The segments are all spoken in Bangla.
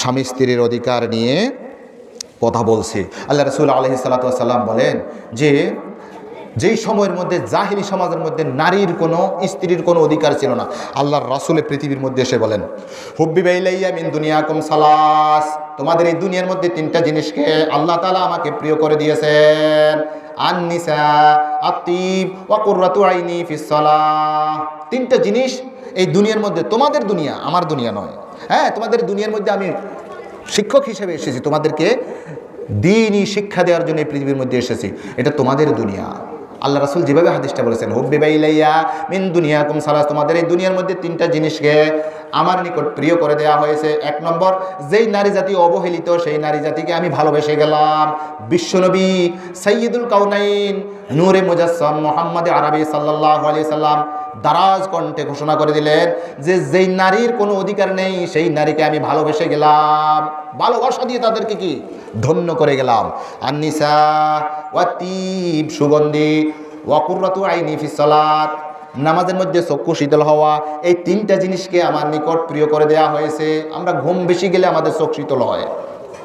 স্বামী স্ত্রীর অধিকার নিয়ে কথা বলছি। আল্লাহ রসুল আলহি সাল্লাম বলেন যে, যেই সময়ের মধ্যে জাহিরি সমাজের মধ্যে নারীর কোনো, স্ত্রীর কোনো অধিকার ছিল না, আল্লাহর রাসুলে পৃথিবীর মধ্যে এসে বলেন, হুব্বি বাইলাইয়া মিন দুনিয়া কুম সালাস। তোমাদের এই দুনিয়ার মধ্যে তিনটা জিনিসকে আল্লাহ তালা আমাকে প্রিয় করে দিয়েছেন। আননিসা আতিব ফিসলাহ তিনটা জিনিস এই দুনিয়ার মধ্যে তোমাদের দুনিয়া, আমার দুনিয়া নয়। হ্যাঁ তোমাদের দুনিয়ার মধ্যে আমি শিক্ষক হিসেবে এসেছি, তোমাদেরকে দিনই শিক্ষা দেওয়ার জন্য এই পৃথিবীর মধ্যে এসেছি। এটা তোমাদের দুনিয়া। আল্লাহ রাসুল যেভাবে হাদিসটা বলেছেন, হুব্বি বাইলাইয়া মিন দুনিয়া কুম সালাস তোমাদের এই দুনিয়ার মধ্যে তিনটা জিনিসকে আমার নিকট প্রিয় করে দেওয়া হয়েছে। এক নম্বর, যেই নারী জাতি অবহেলিত, সেই নারী জাতিকে আমি ভালোবেসে গেলাম। বিশ্বনবী সৈয়দুল কাউনাইন নূরে মুজাসম মোহাম্মদ আরবি সাল্লাহ আলি সাল্লাম দারাজ কণ্ঠে ঘোষণা করে দিলেন যে যেই নারীর কোনো অধিকার নেই, সেই নারীকে আমি ভালোবেসে গেলাম। ভালোবাসা দিয়ে তাদেরকে কি? ধন্য করে গেলাম। আন্নিসা ওয়াতিব সুগন্ধি ওয়াকুর্রাতু আইনি ফিসলাত নামাজের মধ্যে চক্ষু শীতল হওয়া, এই তিনটা জিনিসকে আমার নিকট প্রিয় করে দেওয়া হয়েছে। আমরা ঘুম বেশি গেলে আমাদের চোখ শীতল হয়।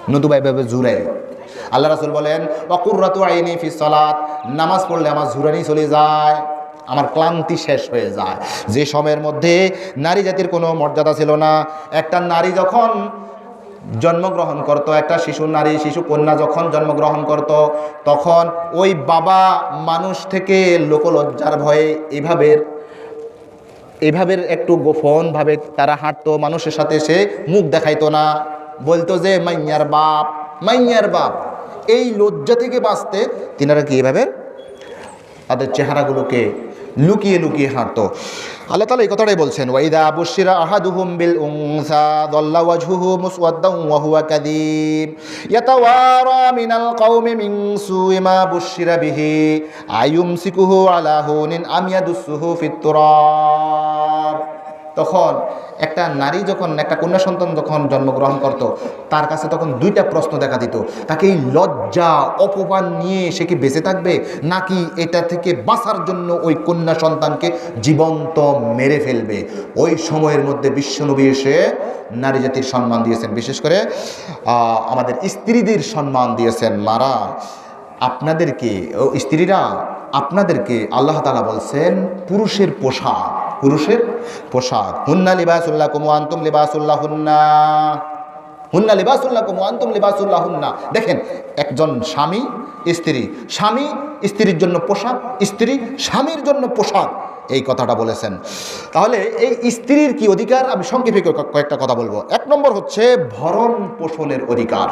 নতুবা এভাবে জুড়ে। আল্লাহ রাসুল বলেন অকুর্রাতু আইনি ফিসলাত নামাজ পড়লে আমার ঝুরানি চলে যায়। আমার ক্লান্তি শেষ হয়ে যায়। যে সময়ের মধ্যে নারী জাতির কোনো মর্যাদা ছিল না। একটা নারী যখন জন্মগ্রহণ করত, একটা শিশু নারী, শিশু কন্যা যখন জন্মগ্রহণ করত, তখন ওই বাবা মানুষ থেকে লোকলজ্জার ভয়ে এভাবে এভাবে একটু গোপনভাবে তারা হাঁটতো। মানুষের সাথে সে মুখ দেখাইতো না। বলতো যে, মাইয়ার বাপ মাইয়ার বাপ। এই লজ্জা থেকে বাঁচতে তিনারা কি এভাবে তাদের চেহারাগুলোকে লুকিয়ে লুকিয়ে হাঁটতো। আল্লাহ তালা এই কথাটাই বলছেন ওয়াইদা বুশিরা আহাদুহুম বিল মা বুশিরা বিহি। আয়ুমসিকুহু আলা হুনিন আম ইয়াদুসুহু তখন একটা নারী যখন, একটা কন্যা সন্তান যখন জন্মগ্রহণ করত, তার কাছে তখন দুইটা প্রশ্ন দেখা দিত। তাকে এই লজ্জা, অপমান নিয়ে সে কি বেঁচে থাকবে? নাকি এটা থেকে বাঁচার জন্য ওই কন্যা সন্তানকে জীবন্ত মেরে ফেলবে? ওই সময়ের মধ্যে বিশ্বনবী এসে নারী জাতির সম্মান দিয়েছেন। বিশেষ করে আমাদের স্ত্রীদের সম্মান দিয়েছেন। মারা, আপনাদেরকে, ও স্ত্রীরা, আপনাদেরকে আল্লাহ তালা বলছেন, পুরুষের পোশাক। পুরুষের পোশাক। হুন্না লিবাসুল্লাহ কুমু আন্তুম লিবাসুল্লাহ হুন্না হুন্না লিবাসুল্লাহ কুমু আন্তুম লিবাসুল্লাহ হুন্না দেখেন, একজন স্বামী, স্ত্রী। স্বামী, স্ত্রীর জন্য পোশাক, স্ত্রী স্বামীর জন্য পোশাক। এই কথাটা বলেছেন। তাহলে এই স্ত্রীর কি অধিকার? আমি সংক্ষেপে কয়েকটা কথা বলব। এক নম্বর হচ্ছে ভরণ পোষণের অধিকার।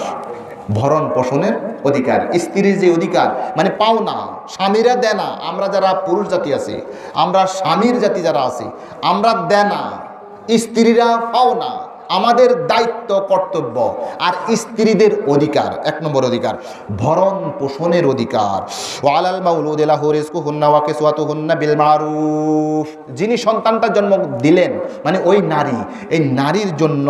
ভরণ পোষণের অধিকার। স্ত্রীর যে অধিকার মানে পাওনা, স্বামীরা দেয় না, আমরা যারা পুরুষ জাতি আছি, আমরা স্বামীর জাতি যারা আছি, আমরা দেনা স্ত্রীরা পাও না আমাদের দায়িত্ব, কর্তব্য। আর স্ত্রীদের অধিকার, এক নম্বর অধিকার, ভরণ পোষণের অধিকার। যিনি সন্তানটা জন্ম দিলেন মানে ওই নারী, এই নারীর জন্য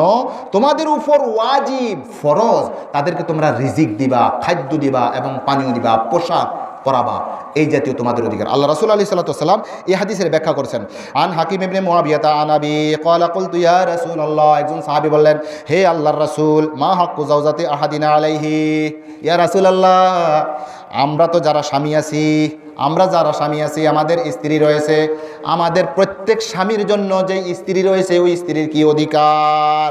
তোমাদের উপর ওয়াজিব, ফরজ। তাদেরকে তোমরা রিজিক দিবা, খাদ্য দিবা এবং পানীয় দিবা, পোশাক পরাবা এই জাতীয় তোমাদের অধিকার। আল্লাহ রাসুল আলি সাল্লাম এই হাদিসের ব্যাখ্যা করছেন। আন হাকিম ইবনে মহাবিয়তা আনাবি কলাকুল তুইয়া কুলতু আল্লাহ রাসূলুল্লাহ। একজন সাহাবি বললেন, হে আল্লাহর রাসুল, মা হাক্কু জাউজাতে আহাদিনা আলাইহি? ইয়া রাসূলুল্লাহ, আমরা তো যারা স্বামী আছি আমরা যারা স্বামী আছি, আমাদের স্ত্রী রয়েছে, আমাদের প্রত্যেক স্বামীর জন্য যে স্ত্রী রয়েছে, ওই স্ত্রীর কি অধিকার?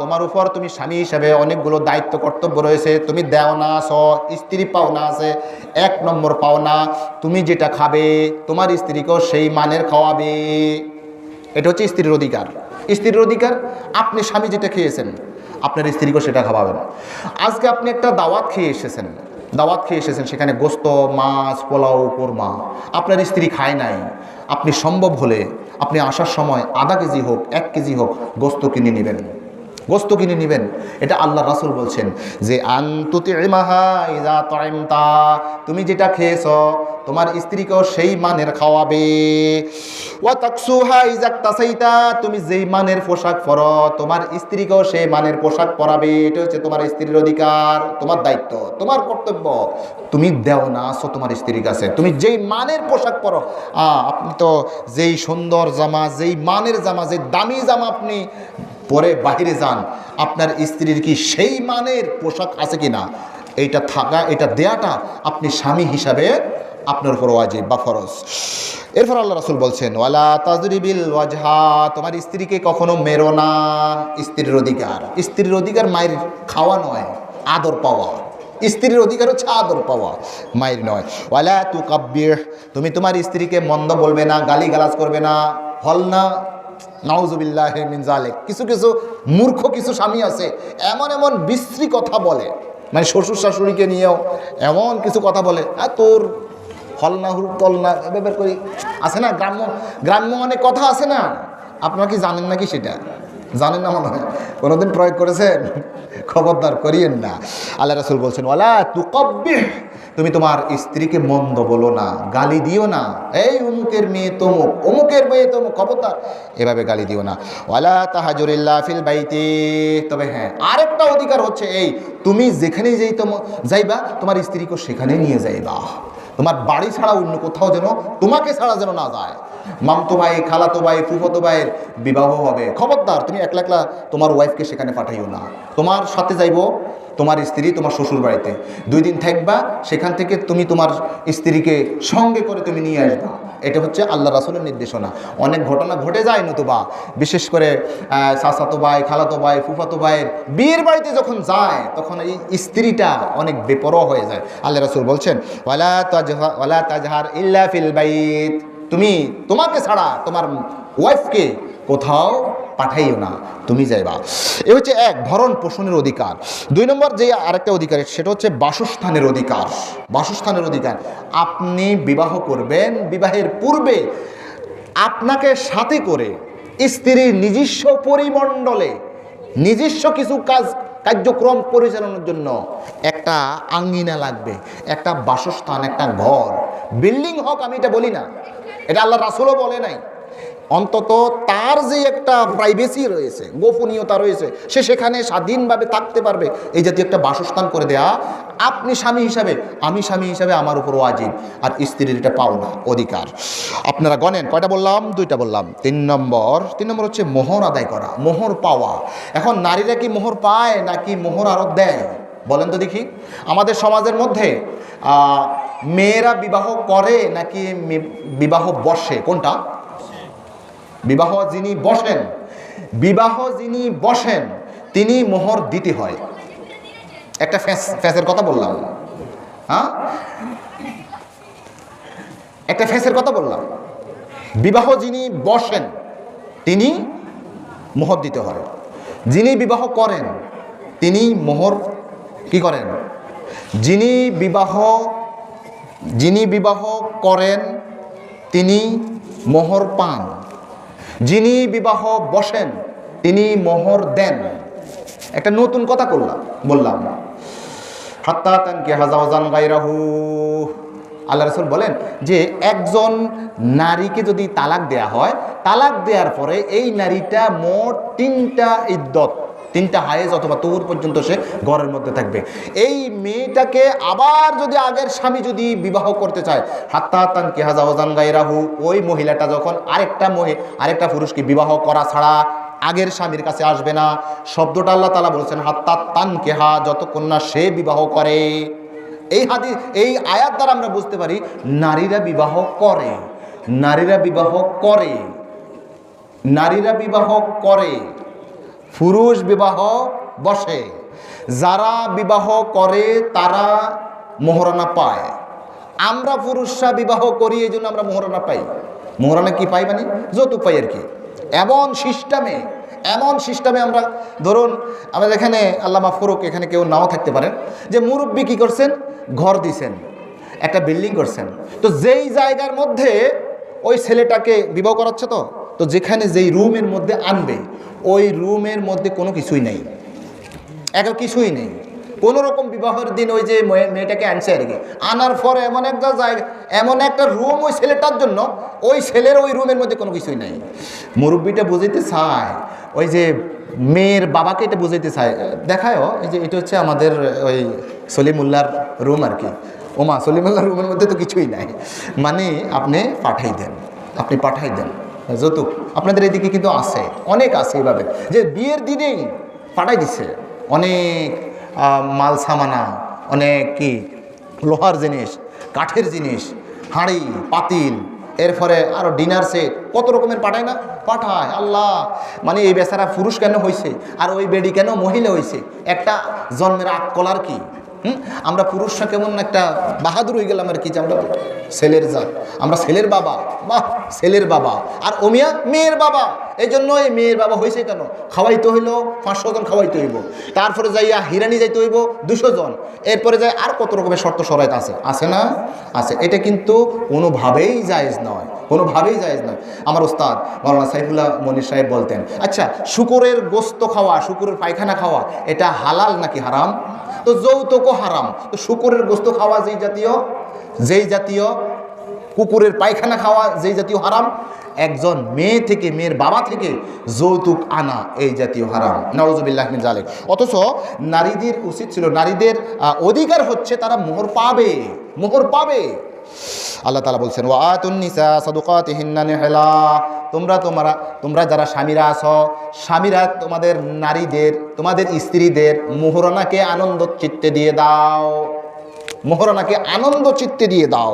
তোমার উপর তুমি স্বামী হিসাবে অনেকগুলো দায়িত্ব, কর্তব্য রয়েছে, তুমি দেও না আস স্ত্রী পাওনা আছে, এক নম্বর পাওনা তুমি যেটা খাবে, তোমার স্ত্রীকেও সেই মানের খাওয়াবে। এটা হচ্ছে স্ত্রীর অধিকার। স্ত্রীর অধিকার, আপনি স্বামী যেটা খেয়েছেন আপনার স্ত্রীকেও সেটা খাওয়াবেন আজকে আপনি একটা দাওয়াত খেয়ে এসেছেন। দাওয়াত খেয়ে এসেছেন, সেখানে গোস্ত, মাছ, পোলাও, কোরমা। আপনার স্ত্রী খায় নাই। আপনি সম্ভব হলে আপনি আসার সময় আধা কেজি হোক, এক কেজি হোক গোস্ত কিনে নেবেন। গোস্ত কিনে নেবেন। এটা আল্লাহ রাসুল বলছেন যে আন্তুতি তুমি যেটা খেয়েছ, তোমার স্ত্রীকেও সেই মানের খাওয়াবে। তাসাইতা, তুমি যেই মানের পোশাক পরো, তোমার স্ত্রীকেও সেই মানের পোশাক পরাবে। এটা হচ্ছে তোমার স্ত্রীর অধিকার, তোমার দায়িত্ব, তোমার কর্তব্য। তুমি দেও না আসো তোমার স্ত্রীর কাছে। তুমি যেই মানের পোশাক পরো আপনি তো যেই সুন্দর জামা, যেই মানের জামা, যে দামি জামা আপনি পরে বাইরে যান, আপনার স্ত্রীর কি সেই মানের পোশাক আছে কি না এইটা থাকা এটা দেয়াটা আপনি স্বামী হিসাবে আপনার উপর ওয়াজিব বা ফরজ। এরপর আল্লাহ রাসুল বলছেন, ওয়ালা তাজরিবিল ওয়াজহা তোমার স্ত্রীকে কখনো মেরো না। স্ত্রীর অধিকার। স্ত্রীর অধিকার মায়ের খাওয়া নয়, আদর পাওয়া। স্ত্রীর অধিকার হচ্ছে আদর পাওয়া, মায়ের নয়। ওয়ালা তু কাব্যির তুমি তোমার স্ত্রীকে মন্দ বলবে না গালি গালাজ করবে না। হল না। নাউজুবিল্লাহ মিনজালেক কিছু কিছু মূর্খ, কিছু স্বামী আছে, এমন এমন বিশ্রী কথা বলে মানে শ্বশুর শাশুড়িকে নিয়েও এমন কিছু কথা বলে হ্যাঁ তোর হল না হুল তল না এভাবে করি। আছে না? গ্রাম্য গ্রাম্য অনেক কথা আছে না? আপনারা কি জানেন নাকি সেটা? জানেন না মনে হয়? কোনোদিন প্রয়োগ করেছেন? খবরদার করিয়েন না। আল্লাহ রাসুল বলছেন, ওয়ালা তুকব্বিহ তুমি তোমার স্ত্রীকে মন্দ বলো না, গালি দিও না। এই অমুকের মেয়ে তমুক, অমুকের মেয়ে তমুক, খবরদার। এভাবে গালি দিও না। ওয়ালা তাহাজুরিল্লাহ ফিল বাইতে তবে হ্যাঁ আরেকটা অধিকার হচ্ছে এই, তুমি যেখানে যেই তোম যাইবা, তোমার স্ত্রীকে সেখানে নিয়ে যাইবা। তোমার বাড়ি ছাড়া অন্য কোথাও যেন, তোমাকে ছাড়া যেন না যায়। মামতো ভাই খালাতো ভাই ফুফতো ভাইয়ের বিবাহ হবে। খবরদার, তুমি একলা একলা তোমার ওয়াইফকে সেখানে পাঠাইও না। তোমার সাথে যাইবো, তোমার স্ত্রী তোমার শ্বশুর বাড়িতে দুই দিন থাকবা, সেখান থেকে তুমি তোমার স্ত্রীকে সঙ্গে করে তুমি নিয়ে আসবা। এটা হচ্ছে আল্লাহ রাসুলের নির্দেশনা। অনেক ঘটনা ঘটে যায় নতুবা। বিশেষ করে চাচাতো ভাই খালাতো ভাই ফুফাতো ভাইয়ের বিয়ের বাড়িতে যখন যায়, তখন এই স্ত্রীটা অনেক বেপরোয়া হয়ে যায়। আল্লাহ রাসুল বলছেন, ওয়ালা ওয়ালা তাজহার ইল্লা ফিল বাইত। তুমি তোমাকে ছাড়া তোমার ওয়াইফকে কোথাও পাঠাইও না। তুমি যাইবা। এ হচ্ছে এক, ভরণ পোষণের অধিকার। দুই নম্বর যে আরেকটা অধিকার, সেটা হচ্ছে বাসস্থানের অধিকার। বাসস্থানের অধিকার। আপনি বিবাহ করবেন, বিবাহের পূর্বে আপনাকে সাথে করে স্ত্রীর নিজস্ব পরিমণ্ডলে নিজস্ব কিছু কাজ, কার্যক্রম পরিচালনার জন্য একটা আঙ্গিনা লাগবে, একটা বাসস্থান, একটা ঘর। বিল্ডিং হোক, আমি এটা বলি না। এটা আল্লাহ রাসুলও বলে নাই। অন্তত তার যে একটা প্রাইভেসি রয়েছে, গোপনীয়তা রয়েছে, সে সেখানে স্বাধীনভাবে থাকতে পারবে। এই জাতীয় একটা বাসস্থান করে দেয়া, আপনি স্বামী হিসাবে, আমি স্বামী হিসাবে আমার উপর ওয়াজিব, আর স্ত্রীর এটা পাওনা, অধিকার। আপনারা গণেন, কয়টা বললাম? দুইটা বললাম। তিন নম্বর তিন নম্বর হচ্ছে মোহর আদায় করা, মোহর পাওয়া। এখন নারীরা কি মোহর পায় নাকি মোহর আরও দেয়? বলেন তো দেখি। আমাদের সমাজের মধ্যে মেয়েরা বিবাহ করে নাকি বিবাহ বসে? কোনটা? বিবাহ যিনি বসেন, বিবাহ যিনি বসেন, তিনি মোহর দিতে হয়। একটা ফ্যাস, ফ্যাসের কথা বললাম। হ্যাঁ? একটা ফ্যাসের কথা বললাম। বিবাহ যিনি বসেন, তিনি মোহর দিতে হয়। যিনি বিবাহ করেন, তিনি মোহর কি করেন? যিনি বিবাহ যিনি বিবাহ করেন, তিনি মোহর পান। যিনি বিবাহ বসেন, তিনি মোহর দেন। একটা নতুন কথা করলাম, বললাম, হাত্তা তানকে হাজাওজান গাইরাহু আল্লাহ রসুল বলেন যে, একজন নারীকে যদি তালাক দেয়া হয়, তালাক দেওয়ার পরে এই নারীটা মোট তিনটা ইদ্যত তিনটা হায়েজ অথবা তৌর পর্যন্ত সে ঘরের মধ্যে থাকবে। এই মেয়েটাকে আবার যদি আগের স্বামী যদি বিবাহ করতে চায়, হাত্তা তান কে হাজাওজান গাইরাহু ওই মহিলাটা যখন আরেকটা মহি, আরেকটা পুরুষকে বিবাহ করা ছাড়া আগের স্বামীর কাছে আসবে না, শব্দটা আল্লাহ তালা বলেছেন, হাত্তা তান কেহা যতক্ষণ না সে বিবাহ করে। এই হাদি এই আয়াত দ্বারা আমরা বুঝতে পারি, নারীরা বিবাহ করে, নারীরা বিবাহ করে, নারীরা বিবাহ করে। পুরুষ বিবাহ বসে। যারা বিবাহ করে, তারা মোহরানা পায়। আমরা পুরুষরা বিবাহ করি, এই জন্য আমরা মোহরানা পাই। মোহরানা কি পাই মানে? যৌতুক পাই আর কি। এমন সিস্টেমে এমন সিস্টেমে আমরা, ধরুন, আমাদের এখানে আল্লামা ফরুক, এখানে কেউ নাও থাকতে পারেন, যে মুরব্বী কী করছেন? ঘর দিছেন, একটা বিল্ডিং করছেন। তো যেই জায়গার মধ্যে ওই ছেলেটাকে বিবাহ করাচ্ছে তো? তো যেখানে যেই রুমের মধ্যে আনবে, ওই রুমের মধ্যে কোনো কিছুই নেই। এক কিছুই নেই। কোনো রকম বিবাহের দিন ওই যে মেয়ে- মেয়েটাকে আনছে আর কি। আনার পরে এমন একটা জায়গা, এমন একটা রুম ওই ছেলেটার জন্য, ওই ছেলের ওই রুমের মধ্যে কোনো কিছুই নেই। মুরব্বীটা বুঝাইতে চায়, ওই যে মেয়ের বাবাকে এটা বুঝাইতে চায়। দেখায়ও, এই যে এটা হচ্ছে আমাদের ওই সলিমুল্লার রুম আর কি। ওমা সলিমুল্লার রুমের মধ্যে তো কিছুই নাই। মানে আপনি পাঠাই দেন, আপনি পাঠাই দেন। যৌতুক। আপনাদের এদিকে কিন্তু আছে, অনেক আছে এভাবে। যে বিয়ের দিনেই পাঠাই দিছে, অনেক মাল সামানা, অনেক কি, লোহার জিনিস, কাঠের জিনিস, হাঁড়ি, পাতিল, এরপরে আরও ডিনার সেট, কত রকমের পাঠায় না? পাঠায়, আল্লাহ! মানে এই বেচারা পুরুষ কেন হয়েছে আর ওই বেডি কেন মহিলা হয়েছে একটা জন্মের আগ কলার কি? হুম? আমরা পুরুষরা কেমন একটা বাহাদুর হয়ে গেলাম আর কি যে আমরা ছেলের জাত। আমরা ছেলের বাবা। বাহ, ছেলের বাবা। আর ওমিয়া মেয়ের বাবা। এই জন্য এই মেয়ের বাবা হয়েছে কেন? খাওয়াইতে হইল, পাঁচশো জন খাওয়াইতে হইব। তারপরে যাইয়া হিরানি যাইতে হইব, দুশো জন। এরপরে যাই আর কত রকমের শর্ত সরাইত আছে? আছে না? আছে। এটা কিন্তু কোনোভাবেই জায়েজ নয়। কোনোভাবেই জায়েজ নয়। আমার ওস্তাদ মৌলানা সাইফুল্লাহ মনির সাহেব বলতেন আচ্ছা শুকুরের গোস্ত খাওয়া, শুকুরের পায়খানা খাওয়া, এটা হালাল নাকি হারাম? তো যৌতুকও হারাম। তো শুকুরের গোস্ত খাওয়া যেই জাতীয় যেই জাতীয়, কুকুরের পায়খানা খাওয়া যেই জাতীয় হারাম, একজন মেয়ে থেকে, মেয়ের বাবা থেকে যৌতুক আনা এই জাতীয় হারাম। নওয়াজবিল্লাহ জালেক অথচ নারীদের উচিত ছিল, নারীদের অধিকার হচ্ছে তারা মোহর পাবে মোহর পাবে। আল্লাহ তালা বলছেন ও আতুন্নিসা সদুকাতিহিন্না নেহলা। তোমরা তোমরা তোমরা যারা স্বামীরা আছো, স্বামীরা তোমাদের নারীদের, তোমাদের স্ত্রীদের মোহরণাকে আনন্দ চিত্তে দিয়ে দাও। মোহরণাকে আনন্দ চিত্তে দিয়ে দাও।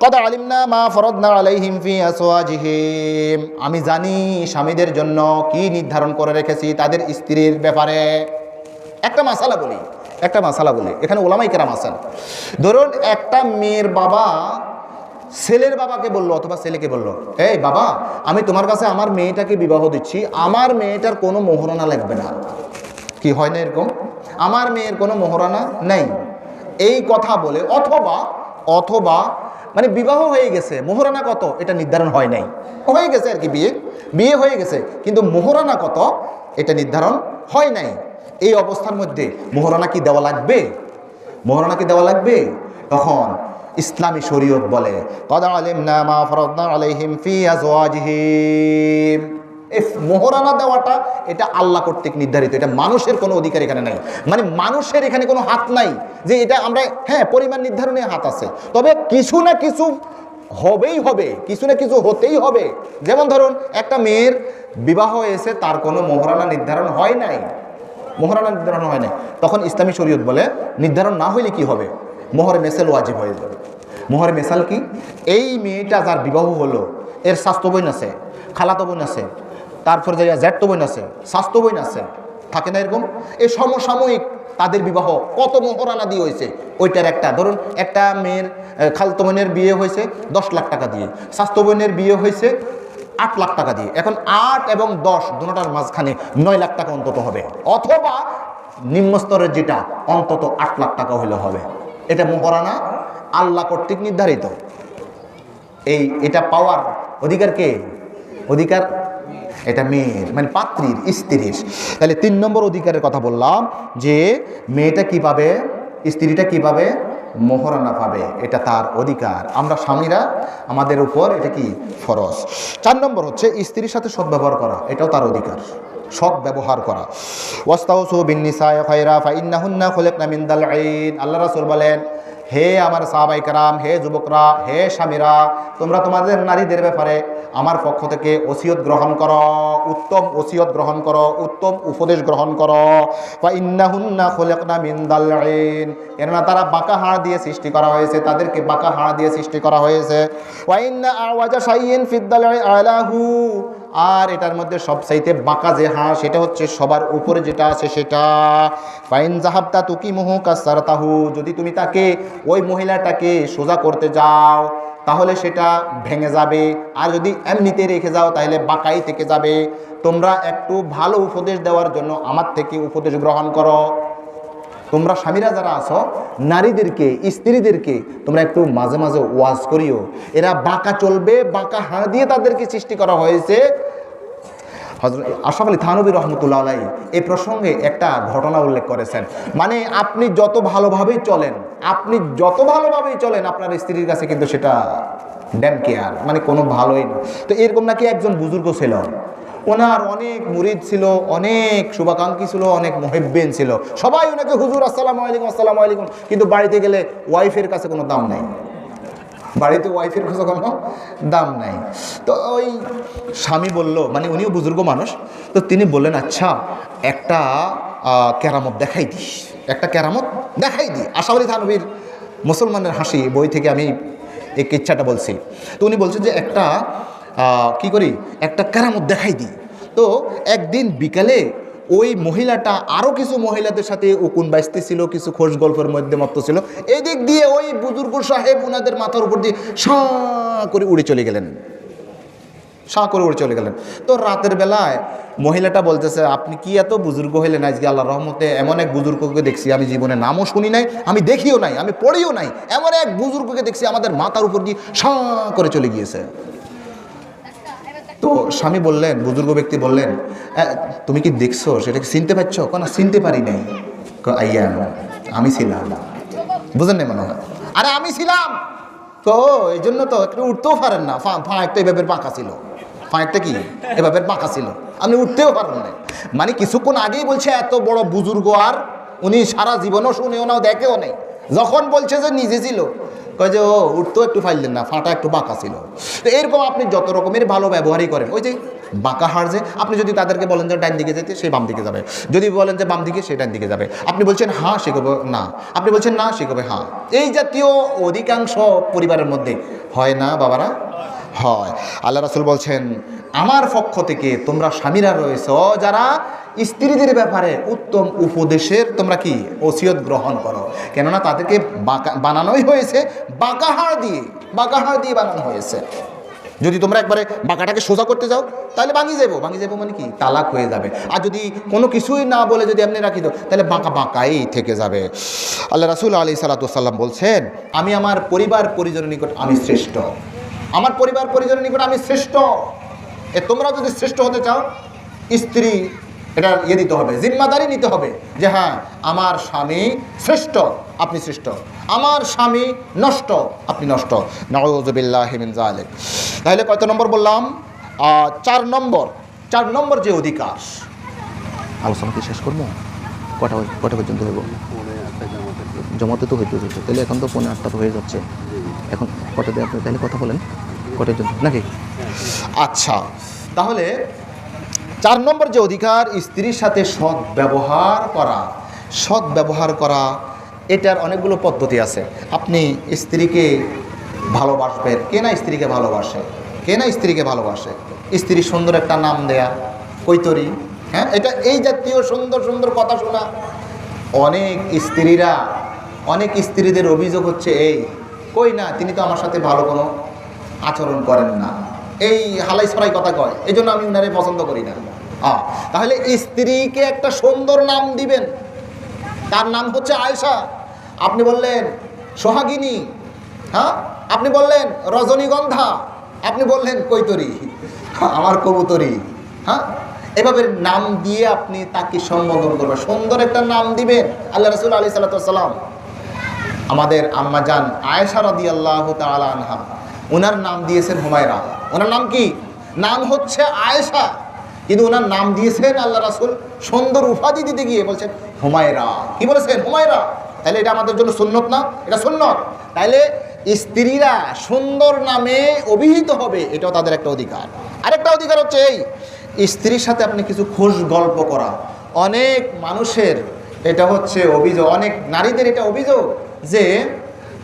কথা আলিম না মা ফরদনা আলাইহিম ফি আসওয়াজিহিম। আমি জানি স্বামীদের জন্য কি নির্ধারণ করে রেখেছি তাদের স্ত্রীর ব্যাপারে। একটা মাসালা বলি। একটা মাসালা বলি, এখানে ওলামাই কেরাম আছেন। ধরুন একটা মেয়ের বাবা ছেলের বাবাকে বলল অথবা ছেলেকে বলল, এই বাবা, আমি তোমার কাছে আমার মেয়েটাকে বিবাহ দিচ্ছি, আমার মেয়েটার কোনো মোহরানা লাগবে না। কি হয় না এরকম? আমার মেয়ের কোনো মোহরানা নেই। এই কথা বলে অথবা অথবা মানে বিবাহ হয়ে গেছে, মোহরানা কত? এটা নির্ধারণ হয় নাই। হয়ে গেছে আর কি বিয়ে বিয়ে হয়ে গেছে, কিন্তু মোহরানা কত? এটা নির্ধারণ হয় নাই। এই অবস্থার মধ্যে মোহরানা কি দেওয়া লাগবে? মোহরানা কি দেওয়া লাগবে? তখন ইসলামী শরীয়ত বলে মোহরানা দেওয়াটা এটা আল্লাহ কর্তৃক নির্ধারিত, এটা মানুষের কোনো অধিকার এখানে নাই। মানে মানুষের এখানে কোনো হাত নাই, যে এটা আমরা হ্যাঁ পরিমাণ নির্ধারণে হাত আছে। তবে কিছু না কিছু হবেই হবে, কিছু না কিছু হতেই হবে। যেমন ধরুন, একটা মেয়ের বিবাহ হয়েছে, তার কোনো মোহরানা নির্ধারণ হয় নাই। মোহরানা নির্ধারণ হয় নাই। তখন ইসলামী শরীয়ত বলে, নির্ধারণ না হইলে কি হবে? মোহরে মেসেল ওয়াজিব হয়ে যাবে। মোহরে মেসাল কি? এই মেয়েটা যার বিবাহ হলো, এর স্বাস্থ্য বইন আছে, খালাতো বোন আছে, তারপরে যাইয়া জ্যাঠতো বোন আছে, স্বাস্থ্য বইন আছে, থাকে না এরকম? এই সমসাময়িক তাদের বিবাহ কত মোহরানা দিয়ে হয়েছে, ওইটার একটা। ধরুন, একটা মেয়ের খালতো বোনের বিয়ে হয়েছে দশ লাখ টাকা দিয়ে। স্বাস্থ্য বোনের বিয়ে হয়েছে আট লাখ টাকা দিয়ে। এখন আট এবং দশ দুটার মাঝখানে নয় লাখ টাকা অন্তত হবে। অথবা নিম্ন স্তরের যেটা, অন্তত আট লাখ টাকা হলে হবে। এটা মোহরানা আল্লাহ কর্তৃক নির্ধারিত। এই, এটা পাওয়ার অধিকার কে? অধিকার? এটা মেয়ের মানে পাত্রীর, স্ত্রীর। তাহলে তিন নম্বর অধিকারের কথা বললাম যে, মেয়েটা কি পাবে? স্ত্রীটা কি পাবে? মোহরানা পাবে, এটা তার অধিকার। আমরা স্বামীরা, আমাদের উপর এটা কি? ফরজ। চার নম্বর হচ্ছে স্ত্রীর সাথে সদ্ব্যবহার করা, এটাও তার অধিকার। সৎ ব্যবহার করা। ওয়াস্তাউসু বিন্নিসায় খায়রা, ফাইন্নাহুন্না খুলিকনা মিন দালঈন আল্লাহ রাসূল বলেন হে আমার সাহাবাই কারাম হে যুবকরা, হে স্বামীরা, তোমরা তোমাদের নারীদের ব্যাপারে আমার পক্ষ থেকে ওসিয়ত গ্রহণ করো, উত্তম ওসিয়ত গ্রহণ করো, উত্তম উপদেশ গ্রহণ করো। বা ইন্নাহুন্না খোলেকনা মিন্দাল্লাইন কেননা তারা বাঁকা হাড় দিয়ে সৃষ্টি করা হয়েছে, তাদেরকে বাঁকা হাড় দিয়ে সৃষ্টি করা হয়েছে। আর এটার মধ্যে সবচাইতে বাঁকা যে হাঁ সেটা হচ্ছে সবার উপরে যেটা আছে সেটা। ফাইন জাহাবতা তুকি মুহু কাসার তাহু যদি তুমি তাকে ওই মহিলাটাকে সোজা করতে যাও, তাহলে সেটা ভেঙে যাবে। আর যদি এমনিতে রেখে যাও, তাহলে বাঁকাই থেকে যাবে। তোমরা একটু ভালো উপদেশ দেওয়ার জন্য আমার থেকে উপদেশ গ্রহণ করো। তোমরা স্বামীরা যারা আছো, নারীদেরকে, স্ত্রীদেরকে তোমরা একটু মাঝে মাঝে ওয়াজ করিও। এরা বাঁকা চলবে, বাঁকা হাঁ দিয়ে তাদেরকে সৃষ্টি করা হয়েছে। হজরত আশরাফ আলী থানবী রহমতুল্লাহ এই প্রসঙ্গে একটা ঘটনা উল্লেখ করেছেন। মানে আপনি যত ভালোভাবেই চলেন, আপনি যত ভালোভাবেই চলেন, আপনার স্ত্রীর কাছে কিন্তু সেটা ড্যাম কেয়ার মানে কোনো ভালোই না। তো এরকম নাকি একজন বুজুর্গ ছিল, ওনার অনেক মুরিদ ছিল, অনেক শুভাকাঙ্ক্ষী ছিল, অনেক মহেব্বেন ছিল। সবাই ওনাকে হুজুর, আসসালামু আলাইকুম আসসালামু আলাইকুম, কিন্তু বাড়িতে গেলে ওয়াইফের কাছে কোনো দাম নাই। বাড়িতে ওয়াইফের কাছে কোনো দাম নাই। তো ওই স্বামী বলল মানে উনিও বুজুর্গ মানুষ, তো তিনি বললেন আচ্ছা একটা ক্যারামত দেখাই দিস। একটা ক্যারামত দেখাই দি। আশাবলী থানবীর মুসলমানের হাসি বই থেকে আমি এই কিচ্ছাটা বলছি। তো উনি বলছেন যে, একটা কি করি? একটা ক্যারামত দেখাই দিই তো একদিন বিকালে ওই মহিলাটা আরও কিছু মহিলাদের সাথে উকুন বাইস্তি ছিল, কিছু খোঁজ গল্পের মধ্যে মত্ত ছিল। এদিক দিয়ে ওই বুজুর্গ সাহেব ওনাদের মাথার উপর দিয়ে সাঁ করে উড়ে চলে গেলেন। সাঁ করে উড়ে চলে গেলেন। তো রাতের বেলায় মহিলাটা বলতেছে, আপনি কি এত বুজুর্গ হইলেন আজকে? আল্লাহ রহমতে এমন এক বুজুর্গকে দেখছি, আমি জীবনে নামও শুনি নাই, আমি দেখিও নাই, আমি পড়িও নাই। এমন এক বুজুর্গকে দেখছি, আমাদের মাথার উপর দিয়ে সাঁ করে চলে গিয়েছে। তো স্বামী বললেন বুজুর্গ ব্যক্তি বললেন "এ, তুমি কি দেখছ? সেটাকে চিনতে পারছ? কেন চিনতে পারি নাই। আইয়া আমি ছিলাম। বুঝেন না মনে হয়? আরে আমি ছিলাম! তো এই জন্য তো একটু উঠতেও পারেন না। ফা একটা এভাবে বাঁকা ছিল। ফা একটা কি? এভাবে বাঁকা ছিল। আপনি উঠতেও পারেন না মানে কিছুক্ষণ আগেই বলছে এত বড় বুজুর্গ আর উনি সারা জীবনও শুনেও নাও দেখেও নেই। যখন বলছে যে নিজে ছিল, কয় যে, ও উঠতেও একটু ফাইলেন না, ফাটা একটু বাঁকা ছিল। তো এরকম আপনি যত রকমের ভালো ব্যবহারই করেন, ওই যে বাঁকা হাড় যে, আপনি যদি তাদেরকে বলেন যে ডাইন দিকে যেতে সে বাম দিকে যাবে। যদি বলেন যে, বাম দিকে সে ডাইন দিকে যাবে। আপনি বলছেন হ্যাঁ সে কবে, না আপনি বলছেন, না সে কবে হ্যাঁ এই জাতীয় অধিকাংশ পরিবারের মধ্যে হয় না, বাবারা? হয়। আল্লাহ রাসুল বলছেন, আমার পক্ষ থেকে তোমরা স্বামীরা রয়েছ যারা স্ত্রীদের ব্যাপারে উত্তম উপদেশের তোমরা কি ওসিয়ত গ্রহণ করো। কেননা তাদেরকে বাঁকা, বানানোই হয়েছে বাঁকাহাড় দিয়ে বাঁকাহাড় দিয়ে বানানো হয়েছে। যদি তোমরা একবারে বাঁকাটাকে সোজা করতে যাও, তাহলে ভাঙি যাব। ভাঙি যাব মানে কি? তালাক হয়ে যাবে। আর যদি কোনো কিছুই না বলে যদি আপনি রাখি দাও, তাহলে বাঁকা, বাঁকাই থেকে যাবে। আল্লাহ রাসুল আলী সাল্লাতুসাল্লাম বলছেন, আমি আমার পরিবার পরিজনের নিকট আমি শ্রেষ্ঠ। আমার পরিবার পরিজনের নিকট আমি শ্রেষ্ঠ। এ তোমরা যদি শ্রেষ্ঠ হতে চাও স্ত্রী এটা ইয়ে দিতে হবে জিম্মাদারি নিতে হবে যে হ্যাঁ আমার স্বামী শ্রেষ্ঠ আপনি শ্রেষ্ঠ। আমার স্বামী নষ্ট আপনি নষ্ট। নওয়াজবিল্লাহিমিন জালেক তাহলে কত নম্বর বললাম? চার নম্বর। চার নম্বর যে অধিকার। আলোচনা কি শেষ করব? কটা কটা পর্যন্ত হইব? জমাতে তো হইতে হইতে তাহলে এখন তো পনেরো আটটা তো হয়ে যাচ্ছে। এখন কটাতে আপনি তাহলে কথা বলেন কটার জন্য, নাকি? আচ্ছা তাহলে চার নম্বর যে অধিকার, স্ত্রীর সাথে সৎ ব্যবহার করা, সৎ ব্যবহার করা, এটার অনেকগুলো পদ্ধতি আছে। আপনি স্ত্রীকে ভালোবাসবেন, কে না স্ত্রীকে ভালোবাসে? কে না স্ত্রীকে ভালোবাসে? স্ত্রী সুন্দর একটা নাম দেয়া, কৈতরি হ্যাঁ? এটা এই জাতীয় সুন্দর সুন্দর কথা শোনা। অনেক স্ত্রীরা, অনেক স্ত্রীদের অভিযোগ হচ্ছে এই কই না তিনি তো আমার সাথে ভালো কোনো আচরণ করেন না। এই হালাই সরাই কথা কয় এই জন্য আমি উনারে পছন্দ করি না। আ, তাহলে স্ত্রীকে একটা সুন্দর নাম দিবেন। তার নাম হচ্ছে আয়সা আপনি বললেন সোহাগিনী। হ্যাঁ আপনি বললেন রজনীগন্ধা। আপনি বললেন কৈতরী। আমার কবুতরী। হ্যাঁ এভাবে নাম দিয়ে আপনি তাকে সম্বোধন করবেন। সুন্দর একটা নাম দিবেন। আল্লাহ রসুল আলি সাল্লা সাল্লাম আমাদের আম্মাজান আয়েশা রাদি আল্লাহ আনহা। ওনার নাম দিয়েছেন হুমায়রা। ওনার নাম কি? নাম হচ্ছে আয়েশা। কিন্তু ওনার নাম দিয়েছেন আল্লাহ রাসুল সুন্দর উপাধি দিতে গিয়ে বলছেন হুমায়রা। কি বলেছেন? হুমায়রা। তাহলে এটা আমাদের জন্য সুন্নত না? এটা সুন্নত। তাইলে স্ত্রীরা সুন্দর নামে অভিহিত হবে, এটাও তাদের একটা অধিকার। আরেকটা অধিকার হচ্ছে এই, স্ত্রীর সাথে আপনি কিছু খোঁজ গল্প করা। অনেক মানুষের এটা হচ্ছে অভিযোগ, অনেক নারীদের এটা অভিযোগ যে,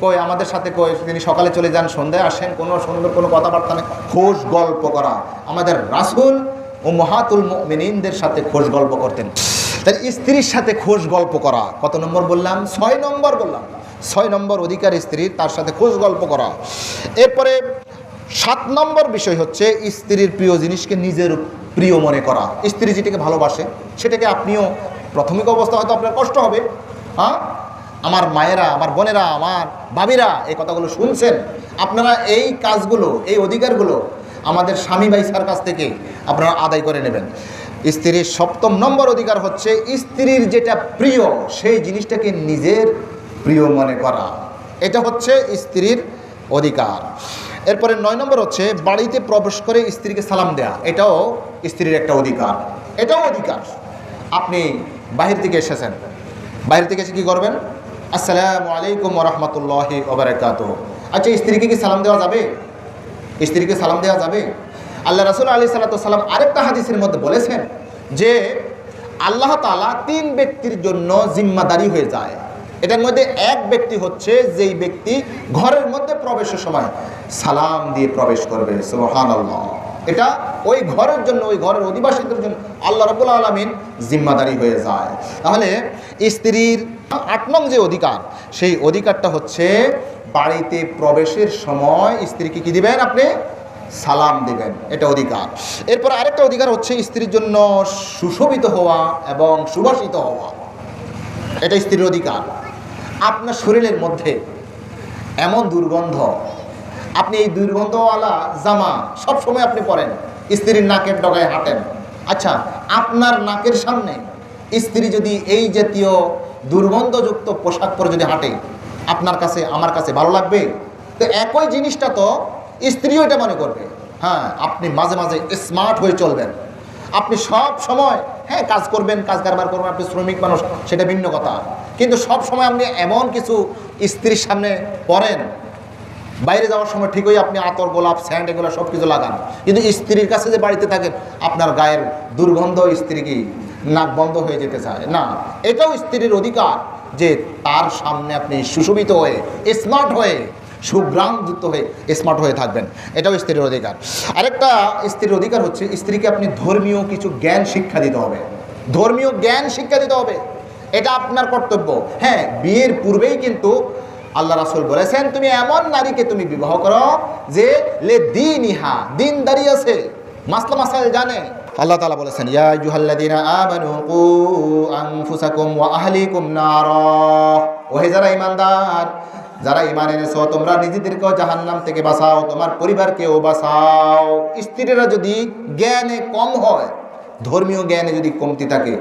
কই আমাদের সাথে কই তিনি সকালে চলে যান, সন্ধ্যায় আসেন, কোনো সুন্দর কোনো কথাবার্তা নেই খোঁজ গল্প করা। আমাদের রাসুল ও মহাতুল মিনীনদের সাথে খোঁজ গল্প করতেন। তাই স্ত্রীর সাথে খোঁজ গল্প করা, কত নম্বর বললাম? ছয় নম্বর বললাম। ছয় নম্বর অধিকার স্ত্রীর তার সাথে খোঁজ গল্প করা। এরপরে সাত নম্বর বিষয় হচ্ছে স্ত্রীর প্রিয় জিনিসকে নিজের প্রিয় মনে করা। স্ত্রী যেটাকে ভালোবাসে, সেটাকে আপনিও প্রাথমিক অবস্থা হয়তো আপনার কষ্ট হবে হ্যাঁ? আমার মায়েরা, আমার বোনেরা, আমার বাবিরা এই কথাগুলো শুনছেন। আপনারা এই কাজগুলো, এই অধিকারগুলো আমাদের স্বামী ভাইসার কাছ থেকে আপনারা আদায় করে নেবেন। স্ত্রীর সপ্তম নম্বর অধিকার হচ্ছে, স্ত্রীর যেটা প্রিয়, সেই জিনিসটাকে নিজের প্রিয় মনে করা। এটা হচ্ছে স্ত্রীর অধিকার। এরপরে নয় নম্বর হচ্ছে, বাড়িতে প্রবেশ করে স্ত্রীকে সালাম দেয়া। এটাও স্ত্রীর একটা অধিকার। এটাও অধিকার। আপনি বাহির থেকে এসেছেন। বাইরে থেকে এসে কী করবেন? আসসালামু আলাইকুম রহমতুল্লাহি ওবরাকাত আচ্ছা স্ত্রীকে কি সালাম দেওয়া যাবে? স্ত্রীকে সালাম দেওয়া যাবে? আল্লাহ রাসুল আলি সাল্লাম আরেকটা হাদিসের মধ্যে বলেছেন যে আল্লাহ তালা তিন ব্যক্তির জন্য জিম্মাদারি হয়ে যায়। এটার মধ্যে এক ব্যক্তি হচ্ছে যেই ব্যক্তি ঘরের মধ্যে প্রবেশের সময় সালাম দিয়ে প্রবেশ করবে। সুবহান এটা ওই ঘরের জন্য, ওই ঘরের অধিবাসীদের জন্য আল্লাহ রবুল আলমিন জিম্মাদারি হয়ে যায়। তাহলে স্ত্রীর আট নং যে অধিকার, সেই অধিকারটা হচ্ছে বাড়িতে প্রবেশের সময় স্ত্রীকে কি দিবেন আপনি? সালাম দিবেন, এটা অধিকার। এরপর আরেকটা অধিকার হচ্ছে স্ত্রীর জন্য সুশোভিত হওয়া এবং সুবাসিত হওয়া। এটা স্ত্রীর অধিকার। আপনার শরীরের মধ্যে এমন দুর্গন্ধ, আপনি এই দুর্গন্ধওয়ালা জামা সব সময় আপনি পরেন, স্ত্রীর নাকের ডগায় হাঁটেন। আচ্ছা আপনার নাকের সামনে স্ত্রী যদি এই জাতীয় দুর্গন্ধযুক্ত পোশাক পরে যদি হাঁটে, আপনার কাছে, আমার কাছে ভালো লাগবে? তো একই জিনিসটা তো স্ত্রীও এটা মনে করবে। হ্যাঁ আপনি মাঝে মাঝে স্মার্ট হয়ে চলবেন। আপনি সব সময় হ্যাঁ কাজ করবেন, কাজ কারবার করবেন, আপনি শ্রমিক মানুষ, সেটা ভিন্ন কথা। কিন্তু সব সময় আপনি এমন কিছু স্ত্রীর সামনে পড়েন বাইরে যাওয়ার সময় ঠিকই আপনি আতর, গোলাপ স্যান্ড এগুলো সব কিছু লাগান। কিন্তু স্ত্রীর কাছে যে বাড়িতে থাকেন, আপনার গায়ের দুর্গন্ধ স্ত্রী কি? নাক বন্ধ হয়ে যেতে চায়। না, এটাও স্ত্রীর অধিকার যে তার সামনে আপনি সুশোভিত হয়ে স্মার্ট হয়ে সুগ্রামযুক্ত হয়ে স্মার্ট হয়ে থাকবেন। এটাও স্ত্রীর অধিকার। আরেকটা স্ত্রীর অধিকার হচ্ছে, স্ত্রীকে আপনি ধর্মীয় কিছু জ্ঞান শিক্ষা দিতে হবে। ধর্মীয় জ্ঞান শিক্ষা দিতে হবে। এটা আপনার কর্তব্য। হ্যাঁ বিয়ের পূর্বেই কিন্তু আল্লাহ রাসুল বলেছেন, তুমি এমন নারীকে তুমি বিবাহ করো যে লে দিন ইহা দিন দাঁড়িয়ে আছে। মাসলা মাসাল জানে। আল্লাহ তালা বলেছেন, ইয়া আইয়ুহাল্লাযীনা আমানু কু আনফুসাকুম ওয়া আহলিকুম নারা। ওহে যারা ঈমানদার, যারা ঈমান এনেছো, তোমরা নিজেদেরকেও জাহান্নাম থেকে বাঁচাও, তোমার পরিবারকেও বাঁচাও। স্ত্রীরা যদি জ্ঞানে কম হয়, ধর্মীয় জ্ঞানে যদি কমতি থাকে,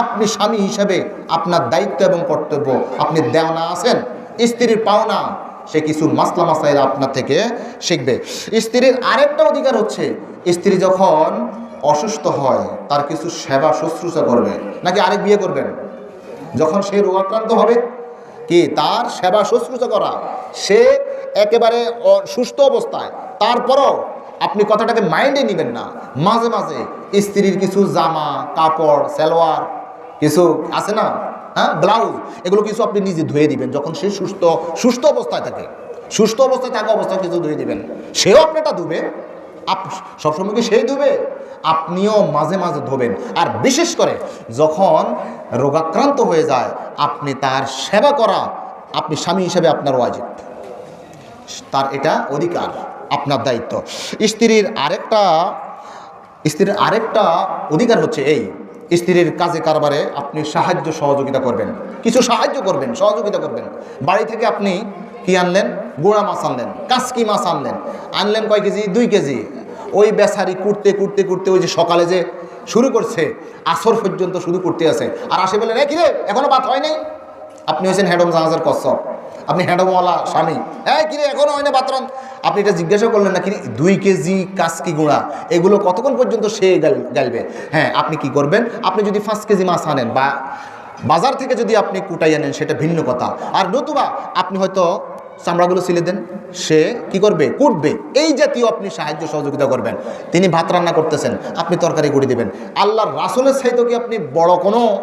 আপনি স্বামী হিসাবে আপনার দায়িত্ব এবং কর্তব্য আপনি দেওনা আছেন, স্ত্রীর পাওনা, সে কিছু মাসলা মাসাইল আপনার থেকে শিখবে। স্ত্রীর আরেকটা অধিকার হচ্ছে স্ত্রী যখন অসুস্থ হয়, তার কিছু সেবা শুশ্রূষা করবে। নাকি আরেক বিয়ে করবেন? যখন সে রোগাক্রান্ত হবে, কি তার সেবা শুশ্রূষা করা? সে একেবারে সুস্থ অবস্থায়। তারপরও আপনি কথাটাকে মাইন্ডে নেবেন না। মাঝে মাঝে স্ত্রীর কিছু জামা, কাপড়, সালোয়ার, কিছু আছে না? হ্যাঁ ব্লাউজ, এগুলো কিছু আপনি নিজে ধুয়ে দিবেন। যখন সে সুস্থ সুস্থ অবস্থায় থাকে, সুস্থ অবস্থায় থাকা অবস্থায় কিছু ধুয়ে দিবেন। সেও আপনারটা ধুবে আপ, সবসময় কি সেই ধুবে? আপনিও মাঝে মাঝে ধোবেন। আর বিশেষ করে যখন রোগাক্রান্ত হয়ে যায়, আপনি তার সেবা করা আপনি স্বামী হিসেবে আপনার ওয়াজিব। তার এটা অধিকার, আপনার দায়িত্ব। স্ত্রীর আরেকটা স্ত্রীর আরেকটা অধিকার হচ্ছে এই, স্ত্রীর কাজে কারবারে আপনি সাহায্য সহযোগিতা করবেন। কিছু সাহায্য করবেন, সহযোগিতা করবেন। বাড়ি থেকে আপনি কি আনলেন? গোড়া মাছ আনলেন, কাসকি মাছ আনলেন। আনলেন কয় কেজি? দুই কেজি। ওই বেচারি কুটতে কুটতে কুটতে ওই যে সকালে যে শুরু করছে, আসর পর্যন্ত শুরু করতে আছে। আর আসে বলেন এ কিরে, এখনও বাত হয় নাই? আপনি হয়েছেন হ্যাডম জাহাজের কচ্ছপ। আপনি হ্যাডমওয়ালা স্বামী। হ্যাঁ কিরে, এখনও হয় না বাতরন আপনি এটা জিজ্ঞাসা করলেন না কি দুই কেজি কাসকি গুঁড়া, এগুলো কতক্ষণ পর্যন্ত সে গাল- গালবে? হ্যাঁ আপনি কি করবেন? আপনি যদি পাঁচ কেজি মাছ আনেন বা বাজার থেকে যদি আপনি কুটাই আনেন, সেটা ভিন্ন কথা। আর নতুবা, আপনি হয়তো চামড়াগুলো সিলে দেন। সে কি করবে? কুটবে। এই জাতীয় আপনি সাহায্য সহযোগিতা করবেন। তিনি ভাত রান্না করতেছেন। আপনি তরকারি কুটি দেবেন। আল্লাহর রাসুলের সাহিত্য কি আপনি বড় কোনো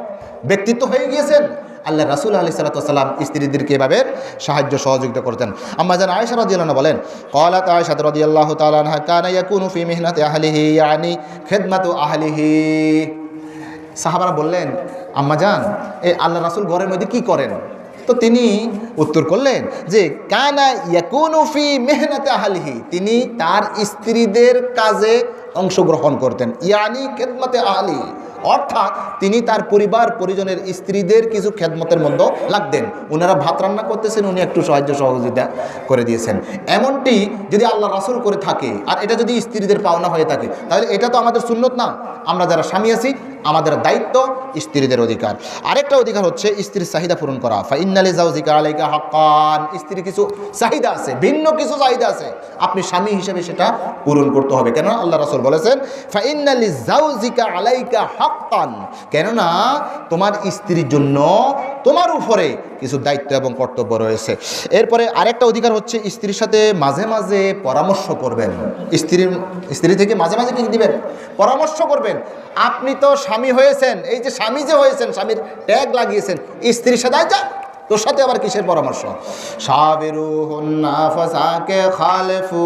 ব্যক্তিত্ব হয়ে গিয়েছেন? আল্লাহ রাসুল আলি সাল্লাম স্ত্রীদেরকে এভাবে সাহায্য সহযোগিতা করতেন। আম্মা যেন আয়সা রাদিয়াল্লাহু বলেন, কলাত আয়সা রাদিয়াল্লাহু তাআলা আনহা কানা ফি আহলিহি ইয়ানি খিদমাতু আহলিহি। সাহাবারা বললেন, আম্মা যান এই আল্লাহ রাসুল ঘরের মধ্যে কি করেন? তো তিনি উত্তর করলেন যে, কানা ইয়াকুনুফি মেহনতে আহলিহি। তিনি তার স্ত্রীদের কাজে অংশগ্রহণ করতেন। ইয়ানি খেদমতে আহলি। অর্থাৎ তিনি তার পরিবার, পরিজনের স্ত্রীদের কিছু খেদমতের মধ্যে লাগতেন ওনারা ভাত রান্না করতেছেন, উনি একটু সাহায্য সহযোগিতা করে দিয়েছেন। এমনটি যদি আল্লাহ রাসুল করে থাকে, আর এটা যদি স্ত্রীদের পাওনা হয়ে থাকে, তাহলে এটা তো আমাদের সুন্নত না। আমরা যারা স্বামী আছি, আমাদের দায়িত্ব স্ত্রীদের অধিকার। আরেকটা অধিকার হচ্ছে স্ত্রীর চাহিদা পূরণ করা। ফাইনালি জাউজিকা আলাইকা হাক্কান। স্ত্রীর কিছু চাহিদা আছে, ভিন্ন কিছু চাহিদা আছে। আপনি স্বামী হিসেবে সেটা পূরণ করতে হবে। কেন? আল্লাহ রাসুল বলেছেন ফাইনালি জাউজিকা আলাইকা হাক্কান কেননা, তোমার স্ত্রীর জন্য তোমার উপরে কিছু দায়িত্ব এবং কর্তব্য রয়েছে। এরপরে আরেকটা অধিকার হচ্ছে, স্ত্রীর সাথে মাঝে মাঝে পরামর্শ করবেন। স্ত্রীর, স্ত্রী থেকে মাঝে মাঝে কি দিবেন? পরামর্শ করবেন। আপনি তো স্বামী হয়েছেন, এই যে স্বামী যে হয়েছেন, স্বামীর ট্যাগ লাগিয়েছেন, স্ত্রীর সাথে যা তোর সাথে আবার কিসের পরামর্শ? সাবিরু হুন্না খালেফু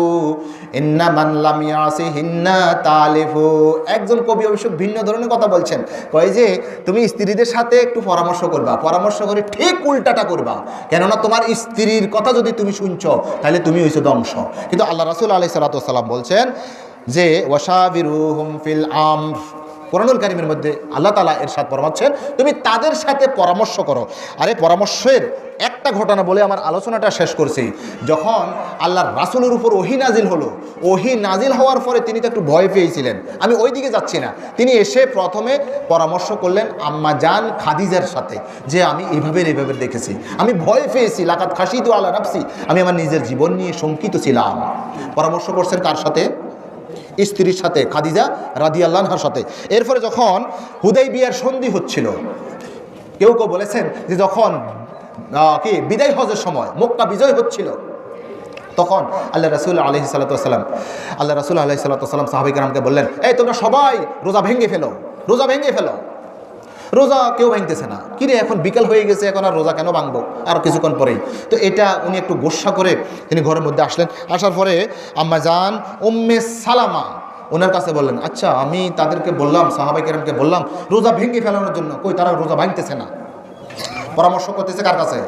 তালিফু। একজন কবি অবশ্য ভিন্ন ধরনের কথা বলছেন। কয় যে, তুমি স্ত্রীদের সাথে একটু পরামর্শ করবা, পরামর্শ করে ঠিক উল্টাটা করবা। কেননা তোমার স্ত্রীর কথা যদি তুমি শুনছো, তাহলে তুমি হইছো ধ্বংস। কিন্তু আল্লাহ রাসূল আলাইহিস সালাম বলছেন যে ওয়াশাবিরুহুম ফিল আমর। কোরআনুল কারিমের মধ্যে আল্লাহ তালা এর সাথে পরামর্শেন তুমি তাদের সাথে পরামর্শ করো। আরে পরামর্শের একটা ঘটনা বলে আমার আলোচনাটা শেষ করছি। যখন আল্লাহর রাসুলের উপর ওহি নাজিল হলো, ওহি নাজিল হওয়ার পরে তিনি তো একটু ভয় পেয়েছিলেন। আমি ওই দিকে যাচ্ছি না। তিনি এসে প্রথমে পরামর্শ করলেন আম্মা জান খাদিজার সাথে, যে আমি এভাবে এভাবে দেখেছি। আমি ভয় পেয়েছি, লাকাত খাসি তো আল্লাহ রাখছি আমি আমার নিজের জীবন নিয়ে শঙ্কিত ছিলাম। পরামর্শ করছেন কার সাথে? স্ত্রীর সাথে, খাদিজা রাদি আল্লাহার সাথে। এরপরে যখন হুদাই বিয়ার সন্ধি হচ্ছিল, কেউ কেউ বলেছেন যে যখন কি, বিদায় হজের সময়, মক্কা বিজয় হচ্ছিল, তখন আল্লাহ রসুল আলহি সাল্লাতাম আল্লাহ রসুল আলহি সাল্লাম সাহাবিকরামকে বললেন, এই, তোমরা সবাই রোজা ভেঙে ফেলো, রোজা ভেঙে ফেলো। রোজা কেউ ভাঙতেছে না। কিরে এখন বিকাল হয়ে গেছে, এখন আর রোজা কেন ভাঙবো? আর কিছুক্ষণ পরেই। তো এটা উনি একটু গোসা করে তিনি ঘরের মধ্যে আসলেন। আসার পরে আম্মা যান, উম্মে সালামা ওনার কাছে বললেন আচ্ছা আমি তাদেরকে বললাম, সাহাবাই কেরামকে বললাম, রোজা ভেঙে ফেলানোর জন্য। কই, তারা রোজা ভাঙতেছে না? পরামর্শ করতেছে কার কাছে?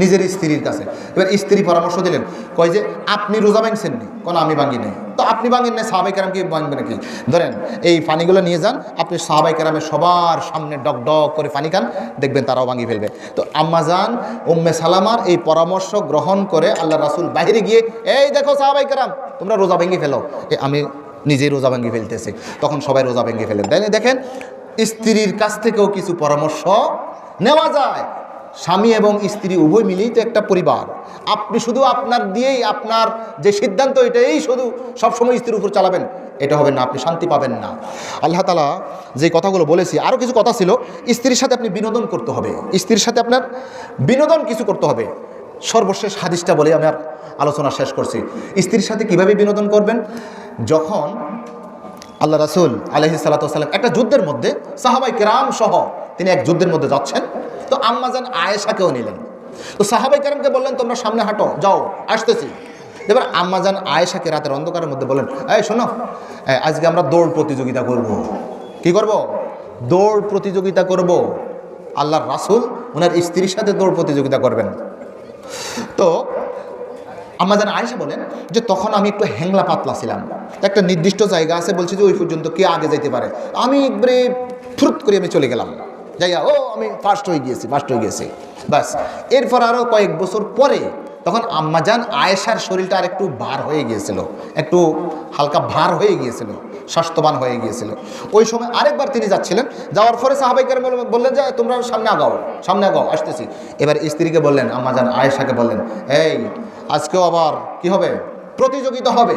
নিজের স্ত্রীর কাছে। এবার স্ত্রী পরামর্শ দিলেন, কয় যে, আপনি রোজা ভাঙছেন নি কোনো আমি ভাঙি নাই। তো আপনি ভাঙেন না সাহাবাই কেরামকে ভাঙবে নাকি? ধরেন, এই পানিগুলো নিয়ে যান, আপনি সাহাবাই কেরামের সবার সামনে ডক ডক করে পানি খান, দেখবেন তারাও ভাঙি ফেলবে। তো আম্মা যান, উম্মে সালামার এই পরামর্শ গ্রহণ করে আল্লাহ রাসুল বাইরে গিয়ে, এই দেখো সাহাবাই কেরাম, তোমরা রোজা ভেঙে ফেলো। আমি নিজেই রোজা ভেঙে ফেলতেছি। তখন সবাই রোজা ভেঙে ফেলেন। তাই দেখেন, স্ত্রীর কাছ থেকেও কিছু পরামর্শ নেওয়া যায়। স্বামী এবং স্ত্রী উভয় মিলেই তো একটা পরিবার। আপনি শুধু আপনার দিয়েই আপনার যে সিদ্ধান্ত, এটাই শুধু সবসময় স্ত্রীর উপর চালাবেন, এটা হবে না, আপনি শান্তি পাবেন না। আল্লাহ তালা যে কথাগুলো বলেছি আরও কিছু কথা ছিল, স্ত্রীর সাথে আপনি বিনোদন করতে হবে। স্ত্রীর সাথে আপনার বিনোদন কিছু করতে হবে। সর্বশেষ হাদিসটা বলে আমি আর আলোচনা শেষ করছি। স্ত্রীর সাথে কীভাবে বিনোদন করবেন? যখন আল্লাহ রাসুল আলহি সাল্লাম একটা যুদ্ধের মধ্যে সাহাবাই কেরাম সহ তিনি এক যুদ্ধের মধ্যে যাচ্ছেন তো আম্মাজান আয়েশাকেও নিলেন। তো সাহাবাই কেরামকে বললেন, তোমরা সামনে হাঁটো, যাও, আসতেছি। এবার আম্মাজান আয়েশাকে রাতের অন্ধকারের মধ্যে বললেন, এই শোনো আজকে আমরা দৌড় প্রতিযোগিতা করব। কি করব? দৌড় প্রতিযোগিতা করব। আল্লাহর রাসুল ওনার স্ত্রীর সাথে দৌড় প্রতিযোগিতা করবেন। তো আমাদের আয়েশা বলেন যে, তখন আমি একটু হ্যাংলা পাতলা ছিলাম। একটা নির্দিষ্ট জায়গা আছে, বলছি যে, ওই পর্যন্ত কে আগে যেতে পারে? আমি একবারে ফুরুত করে আমি চলে গেলাম। যাইয়া ও, আমি ফার্স্ট হয়ে গিয়েছি ফার্স্ট হয়ে গিয়েছি। বাস এরপর আরও কয়েক বছর পরে তখন আম্মাজান আয়েশার শরীরটা আর একটু ভার হয়ে গিয়েছিল, একটু হালকা ভার হয়ে গিয়েছিল, স্বাস্থ্যবান হয়ে গিয়েছিল। ওই সময় আরেকবার তিনি যাচ্ছিলেন, যাওয়ার পরে সাহাবাইকার বললেন যে, তোমরা সামনে আগাও সামনে আগাও, আসতেছি। এবার স্ত্রীকে বললেন আম্মাজান আয়েশাকে বললেন, এই, আজকেও আবার কি হবে? প্রতিযোগিতা হবে।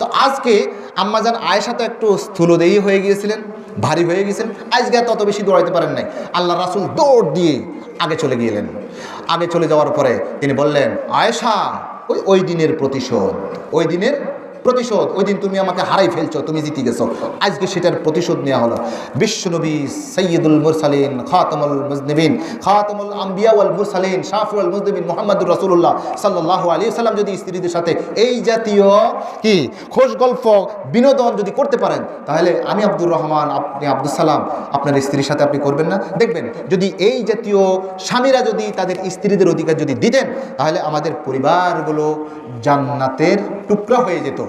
তো আজকে আম্মাজান আয়েশা তো একটু স্থূলদেহী হয়ে গিয়েছিলেন, ভারী হয়ে গিয়েছেন। আজকে তত বেশি দৌড়াইতে পারেন নাই। আল্লাহ রাসুল দৌড় দিয়ে আগে চলে গিয়েলেন। আগে চলে যাওয়ার পরে তিনি বললেন, আয়েশা, ওই ওই দিনের প্রতিশোধ, ওই দিনের প্রতিশোধ, ওই তুমি আমাকে হারাই ফেলছো, তুমি জিতে গেছো। আজকে সেটার প্রতিশোধ নেওয়া হলো। বিশ্বনবী সৈয়দুল মুরসালিন, খাতামুল মুজনিবিন, খাতামুল আম্বিয়া ওয়াল মুরসালিন শাফরুল মুজনিবিন মোহাম্মদুর রসুল্লাহ সাল্লাহ আলী সাল্লাম যদি স্ত্রীদের সাথে এই জাতীয় কি খোশ গল্প, বিনোদন যদি করতে পারেন, তাহলে আমি আব্দুর রহমান, আপনি আব্দুল সালাম, আপনার স্ত্রীর সাথে আপনি করবেন না। দেখবেন, যদি এই জাতীয় স্বামীরা যদি তাদের স্ত্রীদের অধিকার যদি দিতেন, তাহলে আমাদের পরিবারগুলো জান্নাতের টুকরা হয়ে যেত।